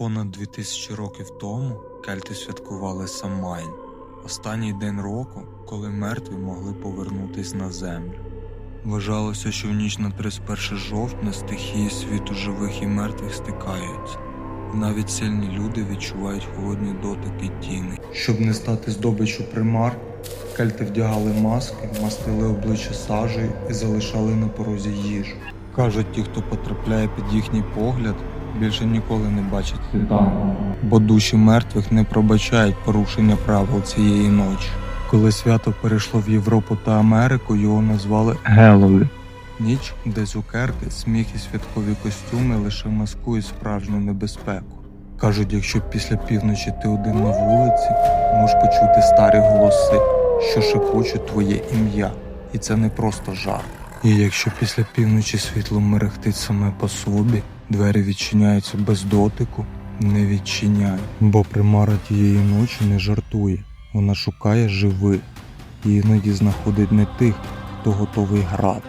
Понад 2000 років тому кельти святкували Самайн, останній день року, коли мертві могли повернутись на землю. Вважалося, що в ніч на 31 жовтня стихії світу живих і мертвих стикаються. Навіть сильні люди відчувають холодні дотики тіни. Щоб не стати здобиччю примар, кельти вдягали маски, мастили обличчя сажею і залишали на порозі їжу. Кажуть, ті, хто потрапляє під їхній погляд, більше ніколи не бачать світанку, бо душі мертвих не пробачають порушення правил цієї ночі. Коли свято перейшло в Європу та Америку, його назвали Гелові. Ніч, де цукерки, сміх і святкові костюми лише маскують справжню небезпеку. Кажуть, якщо після півночі ти один на вулиці, можеш почути старі голоси, що шепочуть твоє ім'я, і це не просто жарт. І якщо після півночі світло мерехтить саме по собі, двері відчиняються без дотику, не відчиняє, бо примара тієї ночі не жартує, вона шукає живих. І іноді знаходить не тих, хто готовий грати.